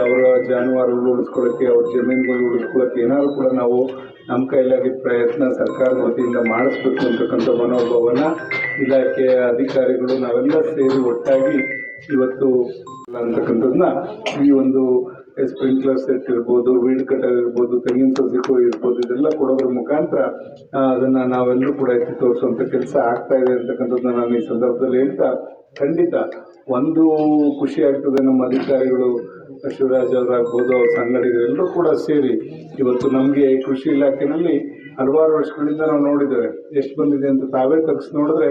ಅವರ ಜಾನುವಾರುಗಳು ಉಳಿಸ್ಕೊಳ್ಳೋಕ್ಕೆ ಅವ್ರ ಜಮೀನುಗಳು ಉಳಿಸ್ಕೊಳ್ಳೋಕ್ಕೆ ಏನಾದರೂ ಕೂಡ ನಾವು ನಮ್ಮ ಕೈಲಾಗಿದ್ದ ಪ್ರಯತ್ನ ಸರ್ಕಾರದ ವತಿಯಿಂದ ಮಾಡಿಸ್ಬೇಕು ಅಂತಕ್ಕಂಥ ಮನೋಭಾವನ ಇಲಾಖೆಯ ಅಧಿಕಾರಿಗಳು ನಾವೆಲ್ಲ ಸೇರಿ ಒಟ್ಟಾಗಿ ಇವತ್ತು ಅಂತಕ್ಕಂಥದ್ದನ್ನ ಈ ಒಂದು ಸ್ಪ್ರಿಂಕ್ಲರ್ ಸೆಟ್ ಇರ್ಬೋದು, ವೀಡ್ ಕಟರ್ ಇರ್ಬೋದು, ತೆಂಗಿನ ಸಸಿಕೋ ಇರ್ಬೋದು, ಇದೆಲ್ಲ ಕೊಡೋದ್ರ ಮುಖಾಂತರ ಅದನ್ನ ನಾವೆಲ್ಲರೂ ಕೂಡ ಎತ್ತಿ ತೋರಿಸುವಂಥ ಕೆಲಸ ಆಗ್ತಾ ಇದೆ ಅಂತಕ್ಕಂಥದ್ದನ್ನ ನಾನು ಈ ಸಂದರ್ಭದಲ್ಲಿ ಹೇಳ್ತಾ ಖಂಡಿತ ಒಂದು ಖುಷಿ ಆಗ್ತದೆ ನಮ್ಮ ಅಧಿಕಾರಿಗಳು ಶಿವರಾಜ್ ಅವರಾಗ್ಬೋದು ಅವ್ರ ಸಂಗಡಿಗರು ಎಲ್ಲರೂ ಕೂಡ ಸೇರಿ ಇವತ್ತು ನಮಗೆ ಕೃಷಿ ಇಲಾಖೆಯಲ್ಲಿ ಹಲವಾರು ವರ್ಷಗಳಿಂದ ನಾವು ನೋಡಿದ್ದೇವೆ. ಎಷ್ಟು ಬಂದಿದೆ ಅಂತ ತಾವೇ ತಗ್ಸಿ ನೋಡಿದ್ರೆ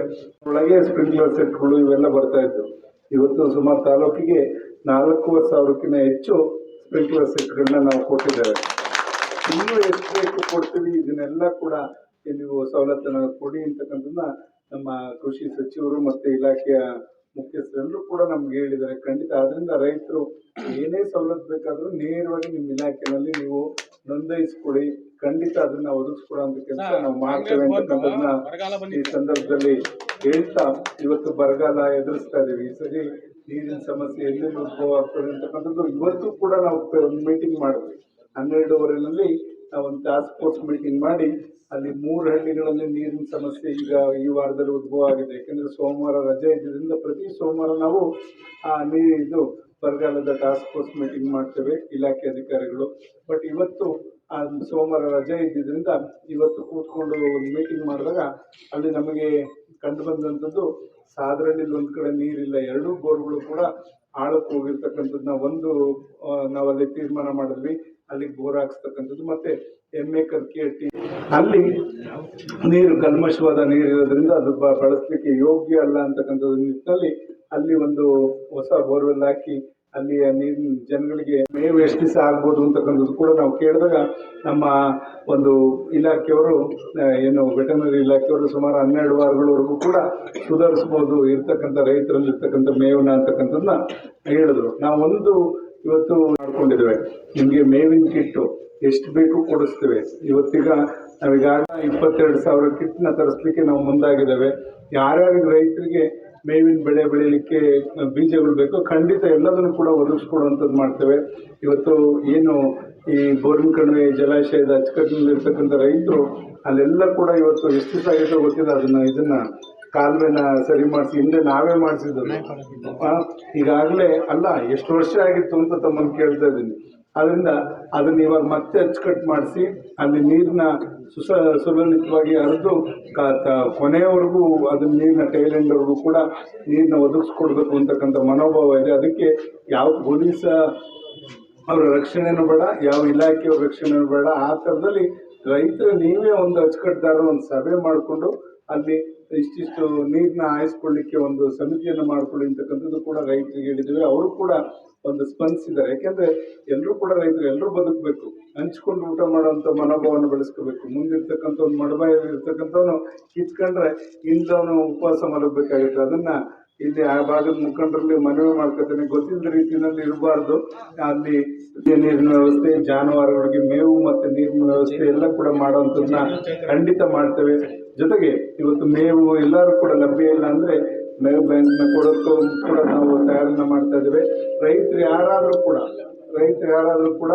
ಒಳಗೆ ಸ್ಪ್ರಿಂಕ್ಲರ್ ಸೆಟ್ಗಳು ಇವೆಲ್ಲ ಬರ್ತಾ ಇದ್ದವು. ಇವತ್ತು ಸುಮಾರು ತಾಲೂಕಿಗೆ ನಾಲ್ಕೂವರೆ ಸಾವಿರಕ್ಕಿಂತ ಹೆಚ್ಚು ಸ್ಪ್ರಿಂಕ್ಲರ್ ಸೆಟ್ಗಳನ್ನ ನಾವು ಕೊಟ್ಟಿದ್ದೇವೆ. ಇನ್ನೂ ಎಷ್ಟು ಬೇಕು ಕೊಡ್ತೀವಿ? ಇದನ್ನೆಲ್ಲ ಕೂಡ ನೀವು ಸವಲತ್ತನ್ನು ಕೊಡಿ ಅಂತಕ್ಕಂಥದ್ದನ್ನ ನಮ್ಮ ಕೃಷಿ ಸಚಿವರು ಮತ್ತು ಇಲಾಖೆಯ ಮುಖ್ಯಸ್ಥರೆಲ್ಲರೂ ಕೂಡ ನಮ್ಗೆ ಹೇಳಿದ್ದಾರೆ. ಖಂಡಿತ ಅದರಿಂದ ರೈತರು ಏನೇ ಸವಲತ್ತು ಬೇಕಾದ್ರೂ ನೇರವಾಗಿ ನಿಮ್ಮ ಇಲಾಖೆನಲ್ಲಿ ನೀವು ನೋಂದಾಯಿಸ್ಕೊಡಿ. ಖಂಡಿತ ಅದನ್ನ ಒದಗಿಸ್ಕೊಡುವಂತ ಕೆಲಸ ನಾವು ಮಾಡ್ತೇವೆ ಈ ಸಂದರ್ಭದಲ್ಲಿ ಹೇಳ್ತಾ ಇವತ್ತು ಬರಗಾಲ ಎದುರಿಸ್ತಾ ಇದೀವಿ. ಈ ಸರಿ ನೀರಿನ ಸಮಸ್ಯೆ ಎಲ್ಲಿ ಉದ್ಭವ ಆಗ್ತದೆ ಅಂತಕ್ಕಂಥದ್ದು ಇವತ್ತು ಕೂಡ ನಾವು ಮೀಟಿಂಗ್ ಮಾಡಿದ್ವಿ. ಹನ್ನೆರಡೂವರೆನಲ್ಲಿ ನಾವು ಒಂದು ಟಾಸ್ಕ್ ಫೋರ್ಸ್ ಮೀಟಿಂಗ್ ಮಾಡಿ ಅಲ್ಲಿ ಮೂರು ಹಳ್ಳಿಗಳಲ್ಲಿ ನೀರಿನ ಸಮಸ್ಯೆ ಈಗ ಈ ವಾರದಲ್ಲಿ ಉದ್ಭವ ಆಗಿದೆ. ಯಾಕೆಂದ್ರೆ ಸೋಮವಾರ ರಜೆ ಇದ್ದರಿಂದ ಪ್ರತಿ ಸೋಮವಾರ ನಾವು ಆ ನೀರು ಇದು ಬರಗಾಲದ ಟಾಸ್ಕ್ ಫೋರ್ಸ್ ಮೀಟಿಂಗ್ ಮಾಡ್ತೇವೆ ಇಲಾಖೆ ಅಧಿಕಾರಿಗಳು. ಬಟ್ ಇವತ್ತು ಆ ಸೋಮವಾರ ರಜೆ ಇದ್ದಿದ್ದರಿಂದ ಇವತ್ತು ಕೂತ್ಕೊಂಡು ಒಂದು ಮೀಟಿಂಗ್ ಮಾಡಿದಾಗ ಅಲ್ಲಿ ನಮಗೆ ಕಂಡು ಬಂದಂಥದ್ದು ಸಾದ್ರಳ್ಳಿಲಿ ಒಂದು ಕಡೆ ನೀರಿಲ್ಲ ಎರಡೂ ಬೋರ್ಗಳು ಕೂಡ ಆಳಕ್ಕೆ ಹೋಗಿರ್ತಕ್ಕಂಥದ್ದನ್ನ ಒಂದು ಆ, ನಾವಲ್ಲಿ ತೀರ್ಮಾನ ಮಾಡಿದ್ವಿ. ಅಲ್ಲಿಗೆ ಬೋರ್ ಹಾಕ್ಸ್ತಕ್ಕಂಥದ್ದು ಮತ್ತೆ ಎಮ್ಮೆ ಟಿ ಅಲ್ಲಿ ನೀರು ಕಲ್ಮಶವಾದ ನೀರು ಇರೋದ್ರಿಂದ ಅದು ಬಳಸಲಿಕ್ಕೆ ಯೋಗ್ಯ ಅಲ್ಲ ಅಂತಕ್ಕಂಥದ್ದು ನಿಟ್ಟಿನಲ್ಲಿ ಅಲ್ಲಿ ಒಂದು ಹೊಸ ಬೋರ್ವೆಲ್ ಹಾಕಿ ಅಲ್ಲಿಯ ನೀರಿನ ಜನಗಳಿಗೆ ಮೇವು ಎಷ್ಟು ದಿವಸ ಆಗ್ಬೋದು ಅಂತಕ್ಕಂಥದ್ದು ಕೂಡ ನಾವು ಕೇಳಿದಾಗ ನಮ್ಮ ಒಂದು ಇಲಾಖೆಯವರು ಏನು ವೆಟನರಿ ಇಲಾಖೆಯವರು ಸುಮಾರು ಹನ್ನೆರಡು ವಾರಗಳವರೆಗೂ ಕೂಡ ಸುಧಾರಿಸ್ಬೋದು ಇರ್ತಕ್ಕಂಥ ರೈತರಲ್ಲಿ ಇರ್ತಕ್ಕಂಥ ಅಂತಕ್ಕಂಥದ್ದನ್ನ ಹೇಳಿದ್ರು. ನಾವು ಒಂದು ಇವತ್ತು ಮಾಡ್ಕೊಂಡಿದ್ದೇವೆ. ನಿಮಗೆ ಮೇವಿನ ಕಿಟ್ಟು ಎಷ್ಟು ಬೇಕು ಕೊಡಿಸ್ತೇವೆ. ಇವತ್ತೀಗ ನಾವೀಗಾಗಲೇ ಇಪ್ಪತ್ತೆರಡು ಸಾವಿರ ಕಿಟ್ನ ತರಿಸ್ಲಿಕ್ಕೆ ನಾವು ಮುಂದಾಗಿದ್ದೇವೆ. ಯಾರ್ಯಾರಿಗೆ ರೈತರಿಗೆ ಮೇವಿನ ಬೆಳೆ ಬೆಳೀಲಿಕ್ಕೆ ಬೀಜಗಳು ಬೇಕು ಖಂಡಿತ ಎಲ್ಲದನ್ನು ಕೂಡ ಒದಗಿಸ್ಕೊಡುವಂಥದ್ದು ಮಾಡ್ತೇವೆ. ಇವತ್ತು ಏನು ಈ ಬೋರಿನ ಕಣಿವೆ, ಜಲಾಶಯದ ಅಚ್ಚುಕಟ್ಟಿನಲ್ಲಿರ್ತಕ್ಕಂಥ ರೈತರು ಅಲ್ಲೆಲ್ಲ ಕೂಡ ಇವತ್ತು ಎಷ್ಟು ಸಾಗಿಸೋ ಗೊತ್ತಿಲ್ಲ. ಅದನ್ನ ಇದನ್ನ ಕಾಲುವೆನ ಸರಿ ಮಾಡಿಸಿ ಹಿಂದೆ ನಾವೇ ಮಾಡಿಸಿದ್ದು ಈಗಾಗಲೇ ಅಲ್ಲ ಎಷ್ಟು ವರ್ಷ ಆಗಿತ್ತು ಅಂತ ತಮ್ಮನ್ನು ಕೇಳ್ತಾ ಇದ್ದೀನಿ. ಅದರಿಂದ ಅದನ್ನ ಇವಾಗ ಮತ್ತೆ ಅಚ್ಚುಕಟ್ಟು ಮಾಡಿಸಿ ಅಲ್ಲಿ ನೀರನ್ನ ಸುಸ ಸುಲಲಿತವಾಗಿ ಹರಿದು ಕೊನೆಯವರೆಗೂ ಅದನ್ನ ನೀರಿನ ಟೈಲೆಂಡ್ವರೆಗೂ ಕೂಡ ನೀರನ್ನ ಒದಗಿಸ್ಕೊಡ್ಬೇಕು ಅಂತಕ್ಕಂಥ ಮನೋಭಾವ ಇದೆ. ಅದಕ್ಕೆ ಯಾವ ಪೊಲೀಸ ಅವರ ರಕ್ಷಣೆನೂ ಬೇಡ ಯಾವ ಇಲಾಖೆಯವ್ರ ರಕ್ಷಣೆನೂ ಬೇಡ. ಆ ಥರದಲ್ಲಿ ರೈತರು ನೀವೇ ಒಂದು ಅಚ್ಚುಕಟ್ಟುದಾರರು ಒಂದು ಸಭೆ ಮಾಡಿಕೊಂಡು ಅಲ್ಲಿ ಇಷ್ಟಿಷ್ಟು ನೀರನ್ನ ಹಾಯಿಸ್ಕೊಳ್ಳಿಕ್ಕೆ ಒಂದು ಸಮಿತಿಯನ್ನು ಮಾಡ್ಕೊಳ್ಳಿ ಅಂತಕ್ಕಂಥದ್ದು ಕೂಡ ರೈತರಿಗೆ ಹೇಳಿದ್ದೇವೆ. ಅವರು ಕೂಡ ಒಂದು ಸ್ಪಂದಿಸಿದ್ದಾರೆ. ಯಾಕೆಂದ್ರೆ ಎಲ್ಲರೂ ಕೂಡ ರೈತರು ಎಲ್ಲರೂ ಬದುಕಬೇಕು. ಹಂಚ್ಕೊಂಡು ಊಟ ಮಾಡುವಂತ ಮನೋಭಾವನ ಬೆಳೆಸ್ಕೋಬೇಕು. ಮುಂದಿರ್ತಕ್ಕಂಥ ಒಂದು ಮಡಬಾಯ ಇರ್ತಕ್ಕಂಥವನು ಕಿತ್ಕೊಂಡ್ರೆ ಇಂದವನು ಉಪವಾಸ ಮಲಗಬೇಕಾಗುತ್ತೆ. ಅದನ್ನ ಇಲ್ಲಿ ಆ ಭಾಗದ ಮುಖಂಡರಲ್ಲಿ ಮನವಿ ಮಾಡ್ಕೊತೇನೆ. ಗೊತ್ತಿಲ್ಲದ ರೀತಿಯಲ್ಲಿ ಇರಬಾರ್ದು. ಅಲ್ಲಿ ನೀರಿನ ವ್ಯವಸ್ಥೆ, ಜಾನುವಾರುಗಳಿಗೆ ಮೇವು ಮತ್ತೆ ನೀರಿನ ವ್ಯವಸ್ಥೆ ಎಲ್ಲ ಕೂಡ ಮಾಡುವಂಥದ್ದನ್ನ ಖಂಡಿತ ಮಾಡ್ತೇವೆ. ಜೊತೆಗೆ ಇವತ್ತು ಮೇವು ಎಲ್ಲರೂ ಕೂಡ ಲಭ್ಯ ಇಲ್ಲ ಅಂದ್ರೆ ಮೇವು ಬ್ಯಾಂಕ್ನ ಕೊಡೋಕ್ಕೂ ಕೂಡ ನಾವು ತಯಾರನ್ನ ಮಾಡ್ತಾ ಇದ್ದೇವೆ. ರೈತರು ಯಾರಾದರೂ ಕೂಡ, ರೈತರು ಯಾರಾದರೂ ಕೂಡ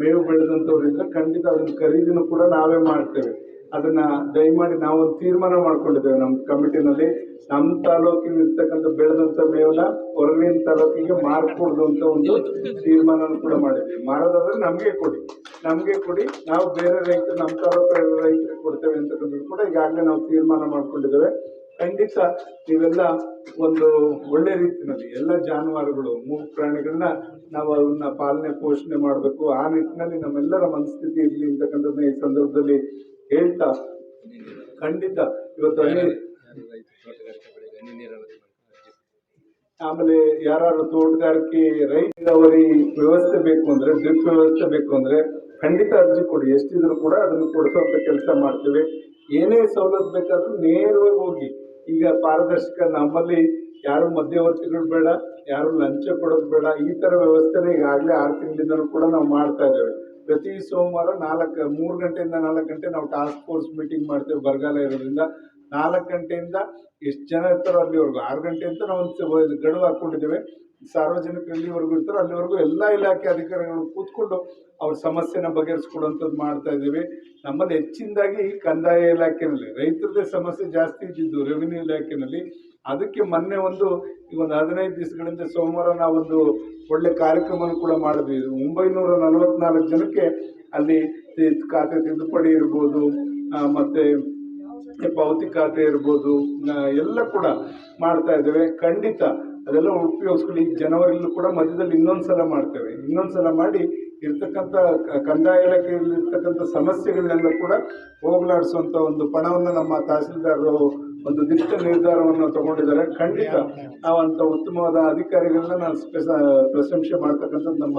ಮೇವು ಬೆಳೆದಂಥವ್ರು ಖಂಡಿತ ಅದನ್ನ ಖರೀದಿನೂ ಕೂಡ ನಾವೇ ಮಾಡ್ತೇವೆ. ಅದನ್ನ ದಯಮಾಡಿ ನಾವು ತೀರ್ಮಾನ ಮಾಡ್ಕೊಂಡಿದ್ದೇವೆ ನಮ್ಮ ಕಮಿಟಿನಲ್ಲಿ. ನಮ್ಮ ತಾಲೂಕಿನ ಇರ್ತಕ್ಕಂಥ ಬೆಳೆದಂತ ಮೇವನ ಹೊರಗಿನ ತಾಲೂಕಿಗೆ ಮಾರ್ಕೊಡ್ದು ಅಂತ ಒಂದು ತೀರ್ಮಾನ ಕೂಡ ಮಾಡಿದ್ವಿ. ಮಾಡೋದಾದ್ರೆ ನಮಗೆ ಕೊಡಿ. ನಮಗೆ ಕೊಡಿ. ನಾವು ಬೇರೆ ರೈತರು, ನಮ್ಮ ತಾಲೂಕು ರೈತರಿಗೆ ಕೊಡ್ತೇವೆ ಅಂತಕ್ಕಂಥದ್ದು ಕೂಡ ಈಗಾಗಲೇ ನಾವು ತೀರ್ಮಾನ ಮಾಡ್ಕೊಂಡಿದ್ದೇವೆ. ಖಂಡಿತ ನೀವೆಲ್ಲ ಒಂದು ಒಳ್ಳೆ ರೀತಿಯಲ್ಲಿ ಎಲ್ಲ ಜಾನುವಾರುಗಳು ಮೂರು ಪ್ರಾಣಿಗಳನ್ನ ನಾವು ಅವನ್ನ ಪಾಲನೆ, ಪೋಷಣೆ ಮಾಡಬೇಕು. ಆ ನಿಟ್ಟಿನಲ್ಲಿ ನಮ್ಮೆಲ್ಲರ ಮನಸ್ಥಿತಿ ಇರಲಿ ಅಂತಕ್ಕಂಥದ್ದನ್ನ ಈ ಸಂದರ್ಭದಲ್ಲಿ ಹೇಳ್ತಾ ಖಂಡಿತ ಇವತ್ತು ಆಮೇಲೆ ಯಾರು ತೋಟಗಾರಿಕೆ ರೈತ ನೀರಾವರಿ ವ್ಯವಸ್ಥೆ ಬೇಕು ಅಂದ್ರೆ ಡ್ರಿಪ್ ವ್ಯವಸ್ಥೆ ಬೇಕು ಅಂದ್ರೆ ಖಂಡಿತ ಅರ್ಜಿ ಕೊಡಿ. ಎಷ್ಟಿದ್ರು ಕೂಡ ಅದನ್ನು ಕೊಡಿಸುವಂತ ಕೆಲಸ ಮಾಡ್ತೇವೆ. ಏನೇ ಸವಲತ್ತು ಬೇಕಾದ್ರೂ ನೇರವಾಗಿ ಹೋಗಿ. ಈಗ ಪಾರದರ್ಶಕ ನಮ್ಮಲ್ಲಿ ಯಾರು ಮಧ್ಯವರ್ತಿಗಳು ಬೇಡ ಯಾರು ಲಂಚ ಕೊಡೋದು ಬೇಡ ಈ ತರ ವ್ಯವಸ್ಥೆನ ಈಗಾಗಲೇ ಆರು ತಿಂಗಳಿಂದಲೂ ಕೂಡ ನಾವು ಮಾಡ್ತಾ ಇದ್ದೇವೆ. ಪ್ರತಿ ಸೋಮವಾರ ನಾಲ್ಕು, ಮೂರು ಗಂಟೆಯಿಂದ ನಾಲ್ಕು ಗಂಟೆ ನಾವು ಟಾಸ್ಕ್ ಫೋರ್ಸ್ ಮೀಟಿಂಗ್ ಮಾಡ್ತೇವೆ ಬರಗಾಲ ಇರೋದ್ರಿಂದ. ನಾಲ್ಕು ಗಂಟೆಯಿಂದ ಎಷ್ಟು ಜನ ಇರ್ತಾರೋ ಅಲ್ಲಿವರೆಗೂ. ಆರು ಗಂಟೆ ಅಂತ ನಾವು ಒಂದು ಗಡುವು ಹಾಕ್ಕೊಂಡಿದ್ದೇವೆ. ಸಾರ್ವಜನಿಕರು ಎಲ್ಲಿವರೆಗೂ ಇರ್ತಾರೋ, ಅಲ್ಲಿವರೆಗೂ ಎಲ್ಲ ಇಲಾಖೆ ಅಧಿಕಾರಿಗಳು ಕೂತ್ಕೊಂಡು ಅವ್ರ ಸಮಸ್ಯೆನ ಬಗೆಹರಿಸ್ಕೊಡುವಂಥದ್ದು ಮಾಡ್ತಾ ಇದ್ದೀವಿ. ನಮ್ಮಲ್ಲಿ ಹೆಚ್ಚಿನದಾಗಿ ಕಂದಾಯ ಇಲಾಖೆನಲ್ಲಿ ರೈತರದೇ ಸಮಸ್ಯೆ ಜಾಸ್ತಿ ಇದ್ದಿದ್ದು ರೆವಿನ್ಯೂ ಇಲಾಖೆನಲ್ಲಿ, ಅದಕ್ಕೆ ಮೊನ್ನೆ ಒಂದು ಈ ಒಂದು ಹದಿನೈದು ದಿವಸಗಳಿಂದ ಸೋಮವಾರ ನಾವೊಂದು ಒಳ್ಳೆ ಕಾರ್ಯಕ್ರಮ ಕೂಡ ಮಾಡಿದ್ವಿ. ಒಂಬೈನೂರ ನಲವತ್ನಾಲ್ಕು ಜನಕ್ಕೆ ಅಲ್ಲಿ ಖಾತೆ ತಿದ್ದುಪಡಿ ಇರ್ಬೋದು ಮತ್ತೆ ಪಾವತಿ ಖಾತೆ ಇರ್ಬೋದು ಎಲ್ಲ ಕೂಡ ಮಾಡ್ತಾ ಇದ್ದೇವೆ. ಖಂಡಿತ ಅದೆಲ್ಲ ಉಪಯೋಗಿಸ್ಕೊಳ್ಳಿ. ಜನವರಿಲ್ಲೂ ಜನವರಿಲೂ ಕೂಡ ಮಧ್ಯದಲ್ಲಿ ಇನ್ನೊಂದು ಸಲ ಮಾಡ್ತೇವೆ. ಇನ್ನೊಂದು ಸಲ ಮಾಡಿ ಇರ್ತಕ್ಕಂಥ ಕಂದಾಯ ಇಲಾಖೆಯಲ್ಲಿ ಇರ್ತಕ್ಕಂಥ ಸಮಸ್ಯೆಗಳನ್ನೆಲ್ಲ ಕೂಡ ಹೋಗಲಾಡಿಸುವಂತ ಒಂದು ಪಣವನ್ನು ನಮ್ಮ ತಹಸೀಲ್ದಾರರು ಒಂದು ದಿಟ್ಟ ನಿರ್ಧಾರವನ್ನು ತಗೊಂಡಿದ್ದಾರೆ. ಖಂಡಿತ ನಾವಂಥ ಉತ್ತಮವಾದ ಅಧಿಕಾರಿಗಳನ್ನ ನಾನು ಪ್ರಶಂಸೆ ಮಾಡ್ತಕ್ಕಂಥದ್ದು ನಮ್ಮ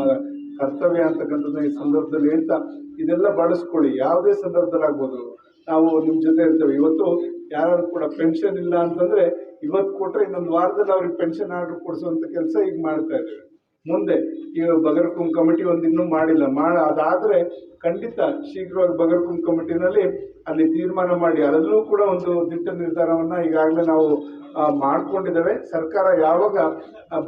ಕರ್ತವ್ಯ ಅಂತಕ್ಕಂಥದ್ದು ಈ ಸಂದರ್ಭದಲ್ಲಿ ಹೇಳ್ತಾ ಇದೆಲ್ಲ ಬಳಸ್ಕೊಳ್ಳಿ. ಯಾವುದೇ ಸಂದರ್ಭದಲ್ಲಿ ಆಗ್ಬೋದು. ನಾವು ನಿಮ್ಮ ಜೊತೆ ಇರ್ತೇವೆ. ಇವತ್ತು ಯಾರು ಕೂಡ ಪೆನ್ಷನ್ ಇಲ್ಲ ಅಂತಂದ್ರೆ ಇವತ್ತು ಕೊಟ್ಟರೆ ಇನ್ನೊಂದು ವಾರದಲ್ಲಿ ಅವ್ರಿಗೆ ಪೆನ್ಷನ್ ಆರ್ಡರ್ ಕೊಡಿಸುವಂಥ ಕೆಲಸ ಈಗ ಮಾಡ್ತಾ ಇದ್ದೇವೆ. ಮುಂದೆ ಈಗ ಬಗರ್ಕುಂ ಕಮಿಟಿ ಒಂದು ಇನ್ನೂ ಮಾಡಿಲ್ಲ. ಮಾಡ ಅದಾದರೆ ಖಂಡಿತ ಶೀಘ್ರವಾಗಿ ಬಗರ್ಕುಂ ಕಮಿಟಿನಲ್ಲಿ ಅಲ್ಲಿ ತೀರ್ಮಾನ ಮಾಡಿ. ಅದರಲ್ಲೂ ಕೂಡ ಒಂದು ದಿಟ್ಟ ನಿರ್ಧಾರವನ್ನು ಈಗಾಗಲೇ ನಾವು ಮಾಡ್ಕೊಂಡಿದ್ದೇವೆ. ಸರ್ಕಾರ ಯಾವಾಗ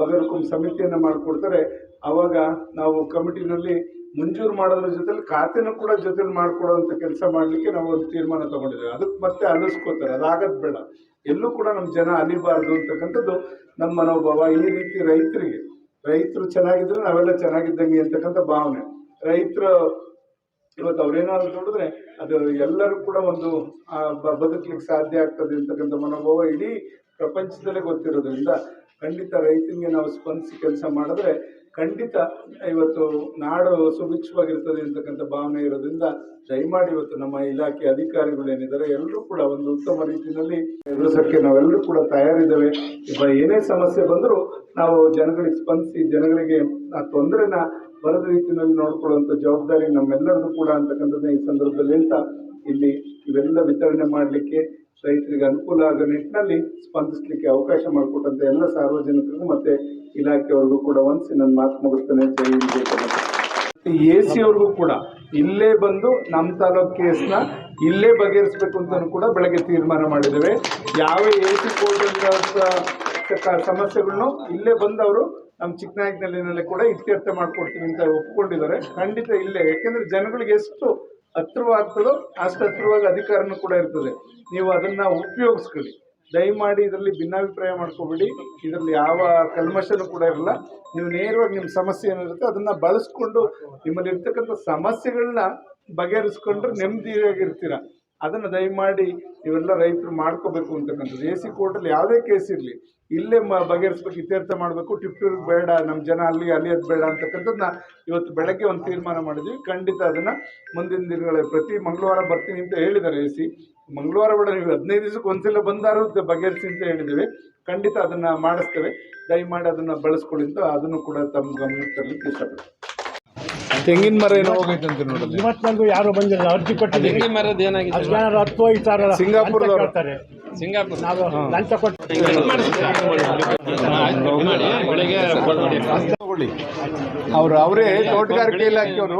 ಬಗರ್ಕುಂ ಸಮಿತಿಯನ್ನು ಮಾಡಿಕೊಡ್ತಾರೆ ಆವಾಗ ನಾವು ಕಮಿಟಿನಲ್ಲಿ ಮಂಜೂರು ಮಾಡೋದ್ರ ಜೊತೆಲಿ ಖಾತೆನೂ ಕೂಡ ಜೊತೆಲಿ ಮಾಡಿಕೊಡುವಂಥ ಕೆಲಸ ಮಾಡಲಿಕ್ಕೆ ನಾವು ಒಂದು ತೀರ್ಮಾನ ತಗೊಂಡಿದ್ದೇವೆ. ಅದಕ್ಕೆ ಮತ್ತೆ ಅನಿಸ್ಕೋತಾರೆ. ಅದಾಗದ್ ಬೇಡ. ಎಲ್ಲೂ ಕೂಡ ನಮ್ಮ ಜನ ಅಲಿಬಾರ್ದು ಅಂತಕ್ಕಂಥದ್ದು ನಮ್ಮ ಮನೋಭಾವ. ಈ ರೀತಿ ರೈತರಿಗೆ, ರೈತರು ಚೆನ್ನಾಗಿದ್ರೆ ನಾವೆಲ್ಲ ಚೆನ್ನಾಗಿದ್ದಂಗೆ ಅಂತಕ್ಕಂಥ ಭಾವನೆ. ರೈತರು ಇವತ್ತು ಅವ್ರೇನಾದ್ರು ನೋಡಿದ್ರೆ ಅದು ಎಲ್ಲರೂ ಕೂಡ ಒಂದು ಬದುಕಲಿಕ್ಕೆ ಸಾಧ್ಯ ಆಗ್ತದೆ ಅಂತಕ್ಕಂಥ ಮನೋಭಾವ ಇಡೀ ಪ್ರಪಂಚದಲ್ಲೇ ಗೊತ್ತಿರೋದ್ರಿಂದ ಖಂಡಿತ ರೈತನಿಗೆ ನಾವು ಸ್ಪಂದಿಸಿ ಕೆಲಸ ಮಾಡಿದ್ರೆ ಖಂಡಿತ ಇವತ್ತು ನಾಡು ಸುಭಿಕ್ಷವಾಗಿರ್ತದೆ ಅಂತಕ್ಕಂಥ ಭಾವನೆ ಇರೋದ್ರಿಂದ ದಯಮಾಡಿ ಇವತ್ತು ನಮ್ಮ ಇಲಾಖೆ ಅಧಿಕಾರಿಗಳು ಏನಿದ್ದಾರೆ, ಎಲ್ಲರೂ ಕೂಡ ಒಂದು ಉತ್ತಮ ರೀತಿಯಲ್ಲಿ ಎದುರಿಸೋಕ್ಕೆ ನಾವೆಲ್ಲರೂ ಕೂಡ ತಯಾರಿದ್ದೇವೆ. ಏನೇ ಸಮಸ್ಯೆ ಬಂದರೂ ನಾವು ಜನಗಳಿಗೆ ಸ್ಪಂದಿಸಿ, ಜನಗಳಿಗೆ ಆ ತೊಂದರೆನ ಬರದ ರೀತಿಯಲ್ಲಿ ನೋಡ್ಕೊಳ್ಳುವಂಥ ಜವಾಬ್ದಾರಿ ನಮ್ಮೆಲ್ಲರದ್ದು ಕೂಡ ಅಂತಕ್ಕಂಥದ್ದು ಈ ಸಂದರ್ಭದಲ್ಲಿ ಹೇಳ್ತಾ ಇಲ್ಲಿ ಇವೆಲ್ಲ ವಿತರಣೆ ಮಾಡಲಿಕ್ಕೆ ರೈತರಿಗೆ ಅನುಕೂಲ ಆಗೋ ನಿಟ್ಟಿನಲ್ಲಿ ಸ್ಪಂದಿಸಲಿಕ್ಕೆ ಅವಕಾಶ ಮಾಡಿಕೊಟ್ಟಂತ ಎಲ್ಲ ಸಾರ್ವಜನಿಕರಿಗೂ ಮತ್ತೆ ಇಲಾಖೆಯವರಿಗೂ ಕೂಡ ಒಂದ್ಸಿ ನನ್ನ ಮಾತು ಮುಗಿಸ್ತೇನೆ. ಜೈ ಎ ಸಿ ಅವ್ರಿಗೂ ಕೂಡ ಇಲ್ಲೇ ಬಂದು ನಮ್ಮ ತಾಲೂಕು ಕೇಸ್ನ ಇಲ್ಲೇ ಬಗೆಹರಿಸಬೇಕು ಅಂತ ಕೂಡ ಬೆಳಗ್ಗೆ ತೀರ್ಮಾನ ಮಾಡಿದ್ದೇವೆ. ಯಾವ ಎ ಸಿ ಕೋರ್ಟ್ ಸಮಸ್ಯೆಗಳನ್ನು ಇಲ್ಲೇ ಬಂದು ಅವರು ನಮ್ಮ ಚಿಕ್ಕನಾಯಕನಲ್ಲಿ ಕೂಡ ಇತ್ಯರ್ಥ ಮಾಡ್ಕೊಡ್ತೀವಿ ಅಂತ ಒಪ್ಪಿಕೊಂಡಿದ್ದಾರೆ ಖಂಡಿತ ಇಲ್ಲೇ, ಯಾಕೆಂದ್ರೆ ಜನಗಳಿಗೆ ಎಷ್ಟು ಹತ್ರವಾಗ್ತದೋ ಅಷ್ಟು ಹತ್ರವಾಗಿ ಅಧಿಕಾರನೂ ಕೂಡ ಇರ್ತದೆ. ನೀವು ಅದನ್ನ ಉಪಯೋಗಿಸ್ಕೊಳ್ಳಿ. ದಯಮಾಡಿ ಇದರಲ್ಲಿ ಭಿನ್ನಾಭಿಪ್ರಾಯ ಮಾಡ್ಕೋಬೇಡಿ. ಇದರಲ್ಲಿ ಯಾವ ಕಲ್ಮಶನು ಕೂಡ ಇರಲ್ಲ. ನೀವು ನೇರವಾಗಿ ನಿಮ್ಮ ಸಮಸ್ಯೆ ಏನಿರುತ್ತೆ ಅದನ್ನ ಬಳಸ್ಕೊಂಡು ನಿಮ್ಮಲ್ಲಿ ಇರ್ತಕ್ಕಂಥ ಸಮಸ್ಯೆಗಳನ್ನ ಬಗೆಹರಿಸ್ಕೊಂಡ್ರೆ ನೆಮ್ಮದಿಯಾಗಿರ್ತೀರ. ಅದನ್ನು ದಯಮಾಡಿ ಇವೆಲ್ಲ ರೈತರು ಮಾಡ್ಕೋಬೇಕು ಅಂತಕ್ಕಂಥದ್ದು. ಎ ಸಿ ಕೋರ್ಟಲ್ಲಿ ಯಾವುದೇ ಕೇಸ್ ಇರಲಿ, ಇಲ್ಲೇ ಮ ಬಗೆಹರಿಸ್ಬೇಕು, ಇತ್ಯರ್ಥ ಮಾಡಬೇಕು, ಟಿಪ್ಪೂರಿಗೆ ಬೇಡ ನಮ್ಮ ಜನ ಅಲ್ಲಿ ಅಲಿಯೋದು ಬೇಡ ಅಂತಕ್ಕಂಥದ್ದನ್ನ ಇವತ್ತು ಬೆಳಗ್ಗೆ ಒಂದು ತೀರ್ಮಾನ ಮಾಡಿದ್ವಿ. ಖಂಡಿತ ಅದನ್ನು ಮುಂದಿನ ದಿನಗಳಲ್ಲಿ ಪ್ರತಿ ಮಂಗಳವಾರ ಬರ್ತೀನಿ ಅಂತ ಹೇಳಿದ್ದಾರೆ ಎ ಸಿ. ಮಂಗಳವಾರ ಬೇಡ, ನೀವು ಹದಿನೈದು ದಿವಸಕ್ಕೆ ಒಂದ್ಸಲ ಬಂದಾರು ಬಗೆಹರಿಸಿ ಅಂತ ಹೇಳಿದ್ದೀವಿ. ಖಂಡಿತ ಅದನ್ನು ಮಾಡಿಸ್ತೇವೆ. ದಯಮಾಡಿ ಅದನ್ನು ಬಳಸ್ಕೊಳ್ಳಿ ಅಂತ ಅದನ್ನು ಕೂಡ ತಮ್ಮ ಗಮನಕ್ಕೆ ತರಲಿಕ್ಕೆ ಇಷ್ಟಪಡ್ತೀನಿ. ತೆಂಗಿನ ಮರ ಏನೋ ಯಾರು ಬಂದಿಲ್ಲ ಅರ್ಜಿ ಕೊಟ್ಟು ತೆಂಗಿನ ಮರದ ಏನಾಗಿದೆ? ಅದು ಏನಾದ್ರು ಹತ್ತು ಹೋಗ್ತಾರಲ್ಲ ಸಿಂಗಾಪುರ. ನಾವು ಅವ್ರು ಅವರೇ ತೋಟಗಾರಿಕೆ ಇಲಾಖೆಯವರು